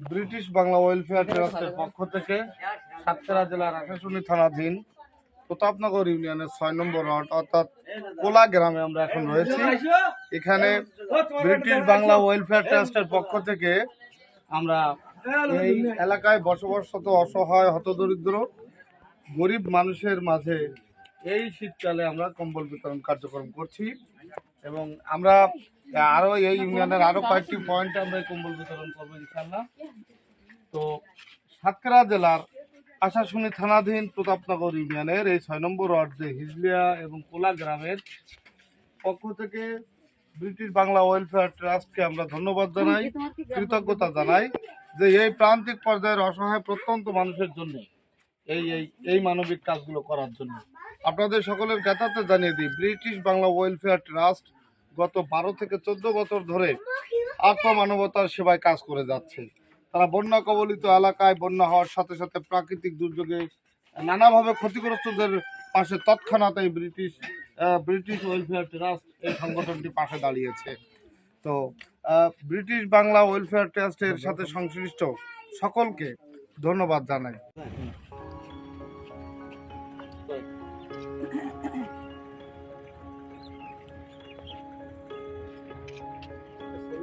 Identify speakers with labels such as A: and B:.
A: British Bangla welfare ট্রাস্টের পক্ষ থেকে সাতক্ষীরা জেলার আকাশনী থানাধীন প্রতাপনগর ইউনিয়নের ছয় নম্বর রড অর্থাৎ কোলা গ্রামে আমরা এখন রয়েছি। এখানে ব্রিটিশ বাংলা ওয়েলফেয়ার ট্রাস্টের পক্ষ থেকে আমরা এই এলাকায় বসবাসরত অসহায়, হতদরিদ্র, গরিব মানুষের মাঝে এই শীতকালে আমরা কম্বল বিতরণ কার্যক্রম করছি। এবং আমরা আরও এই ইউনিয়নের আরও কয়েকটি পয়েন্ট আমরা কম্বল বিতরণ করব ইনশাল্লাহ তো সাতক্ষীরা জেলার আশাশুনি থানাধীন প্রতাপনগর ইউনিয়নের এই ছয় নম্বর ওয়ার্ড যে হিজলিয়া এবং কোলা গ্রামের পক্ষ থেকে ব্রিটিশ বাংলা ওয়েলফেয়ার ট্রাস্টকে আমরা ধন্যবাদ জানাই কৃতজ্ঞতা জানাই যে এই প্রান্তিক পর্যায়ের অসহায় প্রত্যন্ত মানুষের জন্য এই এই এই মানবিক কাজগুলো করার জন্য। আপনাদের সকলের জ্ঞাতাতে জানিয়ে দিই ব্রিটিশ বাংলা ওয়েলফেয়ার ট্রাস্ট গত বারো থেকে চোদ্দ বছর ধরে আত্মমানবতার সেবায় কাজ করে যাচ্ছে। তারা বন্যা কবলিত এলাকায় বন্যা হওয়ার সাথে সাথে প্রাকৃতিক দুর্যোগে নানাভাবে ক্ষতিগ্রস্তদের পাশে তৎক্ষণাৎ এই ব্রিটিশ ব্রিটিশ ওয়েলফেয়ার ট্রাস্ট এই সংগঠনটি পাশে দাঁড়িয়েছে। তো ব্রিটিশ বাংলা ওয়েলফেয়ার ট্রাস্টের সাথে সংশ্লিষ্ট সকলকে ধন্যবাদ জানাই।